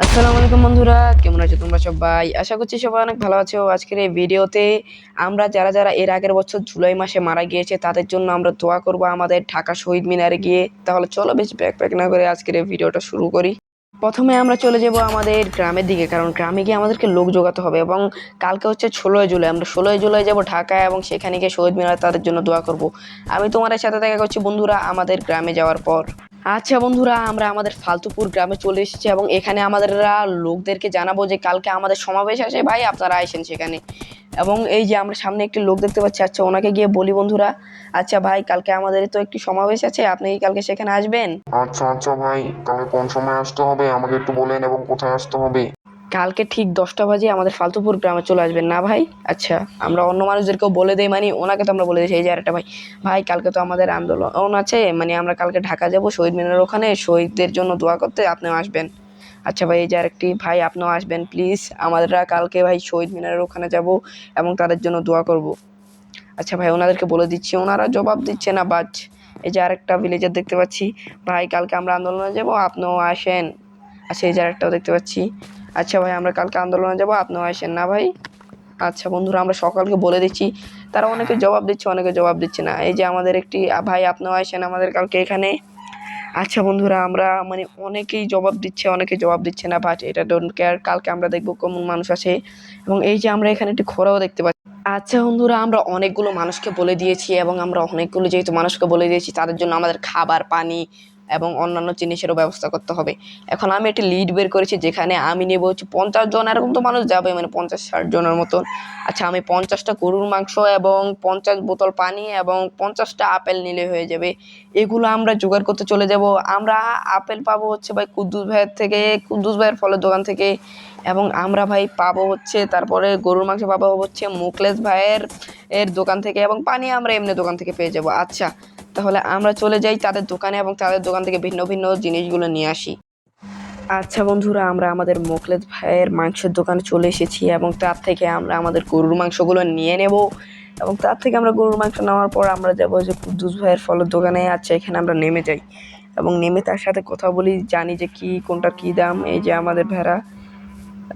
আসসালামু আলাইকুম বন্ধুরা, কেমন আছো তোমরা সবাই? আশা করছি সবাই অনেক ভালো আছো। আজকের এই ভিডিওতে আমরা যারা যারা এর আগের বছর জুলাই মাসে মারা গিয়েছে, তাদের জন্য আমরা দোয়া করব আমাদের ঢাকা শহীদ মিনারে গিয়ে। তাহলে চলো বেশি ব্যাক প্যাক না করে আজকের এই ভিডিওটা শুরু করি। প্রথমে আমরা চলে যাব আমাদের গ্রামের দিকে, কারণ গ্রামে গিয়ে আমাদেরকে লোক জোগাতে হবে এবং কালকে হচ্ছে ষোলোই জুলাই, আমরা ষোলোই জুলাই যাব ঢাকায় এবং সেখানে গিয়ে শহীদ মিনার তাদের জন্য দোয়া করব। আমি তোমাদের সাথে দেখা করছি বন্ধুরা আমাদের গ্রামে যাওয়ার পর। আচ্ছা বন্ধুরা, আমরা আমাদের ফালতুপুর গ্রামে চলে এসেছি এবং এখানে আমাদের লোকদেরকে জানাব যে কালকে আমাদের সমাবেশ আছে ভাই, আপনারা আইসেন সেখানে। এবং এই যে আমরা সামনে একটি লোক দেখতে পাচ্ছি আচ্ছা ওনাকে গিয়ে বলি বন্ধুরা। আচ্ছা ভাই, কালকে আমাদের তো একটি সমাবেশ আছে, আপনি কি কালকে সেখানে আসবেন? আচ্ছা আচ্ছা ভাই কালকে কোন সময় আসতে হবে? আমাকে একটু বলেন এবং কোথায় আসতে হবে? কালকে ঠিক দশটা বাজে আমাদের ফালতুপুর গ্রামে চলে আসবেন, না ভাই? আচ্ছা আমরা অন্য মানুষদেরকেও বলে দেই মানে ওনাকে তো আমরা বলে দিয়েছি, এই যে আরেকটা ভাই। ভাই, কালকে তো আমাদের আন্দোলন আছে মানে আমরা কালকে ঢাকা যাব, শহীদ মিনার ওখানে, শহীদদের জন্য দোয়া করতে আপনিও আসবেন। আচ্ছা ভাই, এই যে আরেকটি ভাই, আপনিও আসবেন প্লিজ আমাদেররা কালকে ভাই শহীদ মিনারের ওখানে যাব এবং তাদের জন্য দোয়া করব। আচ্ছা ভাই, ওনাদেরকে বলে দিচ্ছি, ওনারা জবাব দিচ্ছে না বাজ এই যে আরেকটা ভিলেজার দেখতে পাচ্ছি। ভাই, কালকে আমরা আন্দোলনে যাব, আপনিও আসেন। আচ্ছা এই যে আরেকটাও দেখতে পাচ্ছি। আচ্ছা ভাই, আমরা কালকে আন্দোলনে যাব, আপনিও আসেন না ভাই। আচ্ছা বন্ধুরা, আমরা সকালকে বলে দিচ্ছি, তারা অনেকে জবাব দিচ্ছে, অনেকে জবাব দিচ্ছে না। এই যে আমাদের একটি, ভাই, আপনিও আসেন আমাদের কালকে এখানে। আচ্ছা বন্ধুরা, আমরা মানে অনেকেই জবাব দিচ্ছে, অনেকে জবাব দিচ্ছে না বাট এটা ডোন্ট কেয়ার কালকে আমরা দেখব কেমন মানুষ আছে। এবং এই যে আমরা এখানে একটি খোরাও দেখতে পাচ্ছি। আচ্ছা বন্ধুরা, আমরা অনেকগুলো মানুষকে বলে দিয়েছি এবং আমরা অনেকগুলো যেহেতু মানুষকে বলে দিয়েছি, তাদের জন্য আমাদের খাবার, পানি এবং অন্যান্য জিনিসেরও ব্যবস্থা করতে হবে। এখন আমি একটি লিড বের করেছি যেখানে আমি নেব হচ্ছে পঞ্চাশ জন এরকম তো মানুষ যাবে মানে পঞ্চাশ ষাট জনের মতন। আচ্ছা আমি পঞ্চাশটা গরুর মাংস এবং পঞ্চাশ বোতল পানি এবং পঞ্চাশটা আপেল নিলে হয়ে যাবে। এগুলো আমরা জোগাড় করতে চলে যাব। আমরা আপেল পাবো হচ্ছে ভাই কুদ্দুস ভাইয়ের থেকে, কুদ্দুস ভাইয়ের ফলের দোকান থেকে। এবং আমরা ভাই পাবো হচ্ছে, তারপরে গরুর মাংস পাবো হচ্ছে মুকলেশ ভাইয়ের, এর দোকান থেকে এবং পানি আমরা এমনি দোকান থেকে পেয়ে যাব। আচ্ছা তাহলে আমরা চলে যাই তাদের দোকানে এবং তাদের দোকান থেকে ভিন্ন ভিন্ন জিনিসগুলো নিয়ে আসি। আচ্ছা বন্ধুরা, আমরা আমাদের মোকলেদ ভাইয়ের মাংসের দোকানে চলে এসেছি এবং তার থেকে আমরা আমাদের গরুর মাংসগুলো নিয়ে নেব এবং তার থেকে আমরা গরুর মাংস নেওয়ার পর আমরা যাব যে কুদ্দুস ভাইয়ের ফলের দোকানে। আচ্ছা এখানে আমরা নেমে যাই এবং নেমে তার সাথে কথা বলি, জানি যে কি কোনটা কি দাম, এই যে আমাদের ভেড়া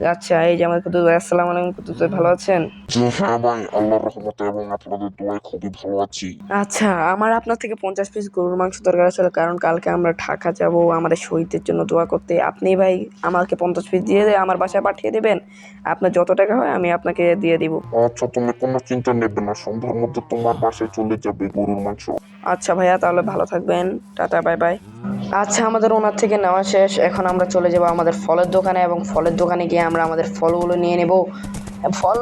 আচ্ছা এই যে আমাদের কুদ্দুস ভাই আসসালামু আলাইকুম কুদ্দুস ভাই ভালো আছেন? জি হ্যাঁ ভাই আল্লাহর রহমতে এবং আপনাদের দোয়ায় খুবই ভালো আছি। আচ্ছা আমার আপনার থেকে পঞ্চাশ পিস গরুর মাংস দরকার ছিল কারণ কালকে আমরা ঢাকা যাব আমাদের শহীদদের জন্য দোয়া করতে। আপনি ভাই আমাকে পঞ্চাশ পিস দিয়ে দিয়ে আমার বাসায় পাঠিয়ে দেবেন? আপনার যত টাকা হয় আমি আপনাকে দিয়ে দিব। আচ্ছা তুমি কোনো চিন্তা নেবে না সন্ধ্যার মধ্যে তোমার বাসায় চলে যাবে গরুর মাংস। আচ্ছা ভাইয়া তাহলে ভালো থাকবেন। Tata bye bye. আচ্ছা আমাদের ওনার থেকে নেওয়া শেষ। এখন আমরা চলে যাব আমাদের ফলের দোকানে এবং ফলের দোকানে গিয়ে আমরা আমাদের ফলগুলো নিয়ে নেব। ফল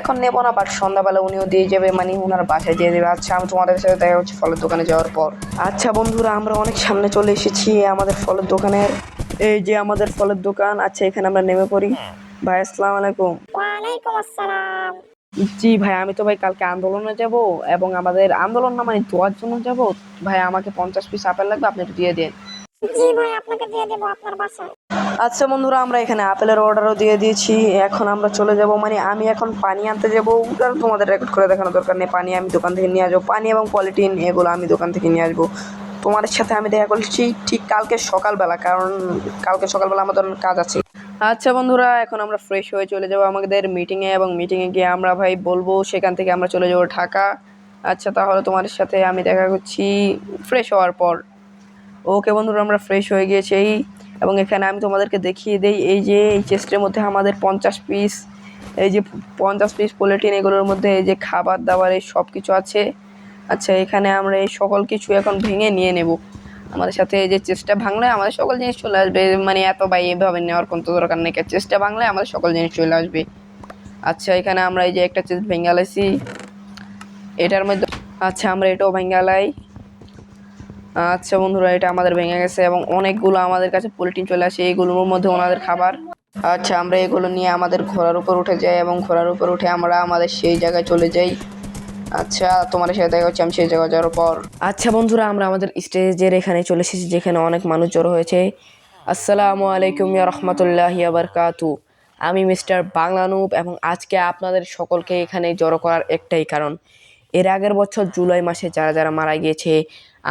এখন নেব না বাট সন্ধ্যাবেলা উনিও দিয়ে যাবে মানে ওনার বাসায় দিয়ে দেবে। আচ্ছা আমি তোমাদের সাথে দেখা হচ্ছে ফলের দোকানে যাওয়ার পর। আচ্ছা বন্ধুরা আমরা অনেক সামনে চলে এসেছি আমাদের ফলের দোকানের। এই যে আমাদের ফলের দোকান আচ্ছা এখানে আমরা নেমে পড়ি। ভাই আসসালামু আলাইকুম। ওয়ালাইকুম আসসালাম। জি ভাই আমি তো ভাই কালকে আন্দোলনে যাব এবং আমাদের আন্দোলন না মানে দোয়ার জন্য যাব। ভাই আমাকে পঞ্চাশ পিস আপেল লাগবে আপনি একটু দিয়ে দিন। আচ্ছা বন্ধুরা, আমরা এখানে আপেলের অর্ডারও দিয়ে দিয়েছি। এখন আমরা চলে যাব মানে আমি এখন পানি আনতে যাব। তোমাদের রেকর্ড করে দেখানোর দরকার নেই, পানি আমি দোকান থেকে নিয়ে আসব। পানি এবং পলিটিন এগুলো আমি দোকান থেকে নিয়ে আসব। তোমাদের সাথে আমি দেখা করছি ঠিক কালকে সকালবেলা, কারণ কালকে সকালবেলা আমাদের কাজ আছে। আচ্ছা বন্ধুরা, এখন আমরা ফ্রেশ হয়ে চলে যাব আমাদের মিটিংয়ে এবং মিটিংয়ে গিয়ে আমরা ভাই বলব, সেখান থেকে আমরা চলে যাব ঢাকা। আচ্ছা তাহলে তোমাদের সাথে আমি দেখা করছি ফ্রেশ হওয়ার পর। ওকে বন্ধুরা, আমরা ফ্রেশ হয়ে গিয়েছি এই। এবং এখানে আমি তোমাদেরকে দেখিয়ে দেই, এই যে এই চেস্টের মধ্যে আমাদের পঞ্চাশ পিস এই যে পঞ্চাশ পিস পোলিটিন এগুলোর মধ্যে এই যে খাবার দাবার, এই সব কিছু আছে। আচ্ছা এখানে আমরা এই সকল কিছু এখন ভেঙে নিয়ে নেব। আমাদের সাথে এই যে চেষ্টা ভাঙলে আমাদের সকল জিনিস চলে আসবে। মানে এত বা এভাবে নেওয়ার কোনো দরকার নেই। চেষ্টা ভাঙলে আমাদের সকল জিনিস চলে আসবে। আচ্ছা এখানে আমরা এই যে একটা চেস্ট ভেঙে আলাইছি। এটার মধ্যে আচ্ছা আমরা এটাও ভেঙে আলাই। আচ্ছা বন্ধুরা, এটা আমাদের ভেঙে গেছে এবং অনেকগুলো আমাদের কাছে পলিটিন চলে আসে। এইগুলোর মধ্যে ওনাদের খাবার। আচ্ছা আমরা এগুলো নিয়ে আমাদের ঘোড়ার উপর উঠে যাই এবং ঘোড়ার উপর উঠে আমরা আমাদের সেই জায়গায় চলে যাই। আচ্ছা তোমার সাথে দেখা হচ্ছে, আমি সেই জায়গায় যাওয়ার পর। আচ্ছা বন্ধুরা, আমরা আমাদের স্টেজের এখানে চলে এসেছি, যেখানে অনেক মানুষ জড়ো হয়েছে। আসসালামু আলাইকুম রহমতুল্লাহ বারকাতু। আমি মিস্টার বাংলানুপ এবং আজকে আপনাদের সকলকে এখানে জড়ো করার একটাই কারণ। এর আগের বছর জুলাই মাসে যারা যারা মারা গিয়েছে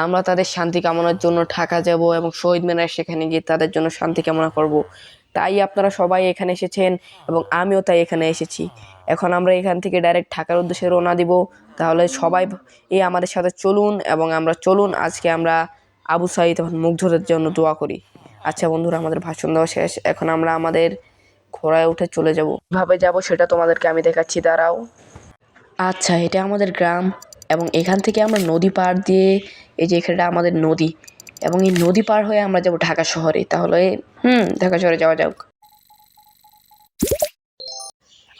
আমরা তাদের শান্তি কামনার জন্য ঢাকা যাব এবং শহীদ মিনার সেখানে গিয়ে তাদের জন্য শান্তি কামনা করব। তাই আপনারা সবাই এখানে এসেছেন এবং আমিও তাই এখানে এসেছি। এখন আমরা এখান থেকে ডাইরেক্ট ঢাকার উদ্দেশ্যে রওনা দিব। তাহলে সবাই এই আমাদের সাথে চলুন এবং আমরা চলুন, আজকে আমরা আবু সাইদ এবং মুগ্ধদের জন্য দোয়া করি। আচ্ছা বন্ধুরা, আমাদের ভাষণ দেওয়া শেষ। এখন আমরা আমাদের ঘোড়ায় উঠে চলে যাব। কীভাবে যাব সেটা তোমাদেরকে আমি দেখাচ্ছি। দাঁড়াও। আচ্ছা এটা আমাদের গ্রাম। এবং এখান থেকে আমরা নদী পার দিয়ে এই যে এখানটা আমাদের নদী এবং এই নদী পার হয়ে আমরা যাব ঢাকা শহরে। তাহলে, হুম, ঢাকা শহরে যাওয়া যাক।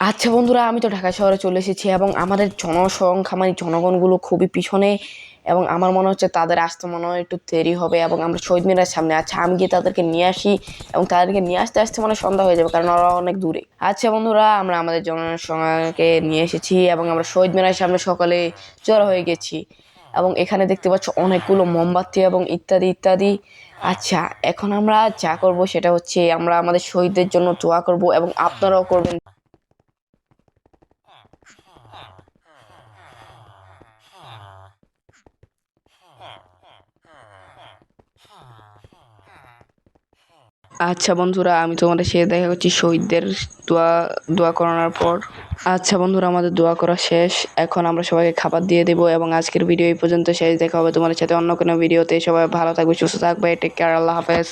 আচ্ছা বন্ধুরা, আমি তো ঢাকা শহরে চলে এসেছি এবং আমাদের জনসংখ্যা মানে জনগণগুলো খুবই পিছনে এবং আমার মনে হচ্ছে তাদের আসতে মনে হয় একটু দেরি হবে এবং আমরা শহীদ মিনারের সামনে আচ্ছা আমি গিয়ে তাদেরকে নিয়ে আসি এবং তাদেরকে নিয়ে আসতে আসতে মানে সন্ধ্যা হয়ে যাবে কারণ ওরা অনেক দূরে। আচ্ছা বন্ধুরা, আমরা আমাদের জনসংখ্যাকে নিয়ে এসেছি এবং আমরা শহীদ মিনারের সামনে সকালে জড়ো হয়ে গেছি এবং এখানে দেখতে পাচ্ছ অনেকগুলো মোমবাতি এবং ইত্যাদি ইত্যাদি। আচ্ছা এখন আমরা যা করব সেটা হচ্ছে আমরা আমাদের শহীদদের জন্য দোয়া করব এবং আপনারাও করবেন। আচ্ছা বন্ধুরা, আমি তোমাদের সে দেখা করছি শহীদদের দোয়া দোয়া করানোর পর। আচ্ছা বন্ধুরা, আমাদের দোয়া করা শেষ। এখন আমরা সবাইকে খাবার দিয়ে দেবো এবং আজকের ভিডিও এই পর্যন্ত শেষ। দেখা হবে তোমাদের সাথে অন্য কোনো ভিডিওতে। সবাই ভালো থাকবে, সুস্থ থাকবে। টেক কেয়ার আল্লাহ হাফেজ।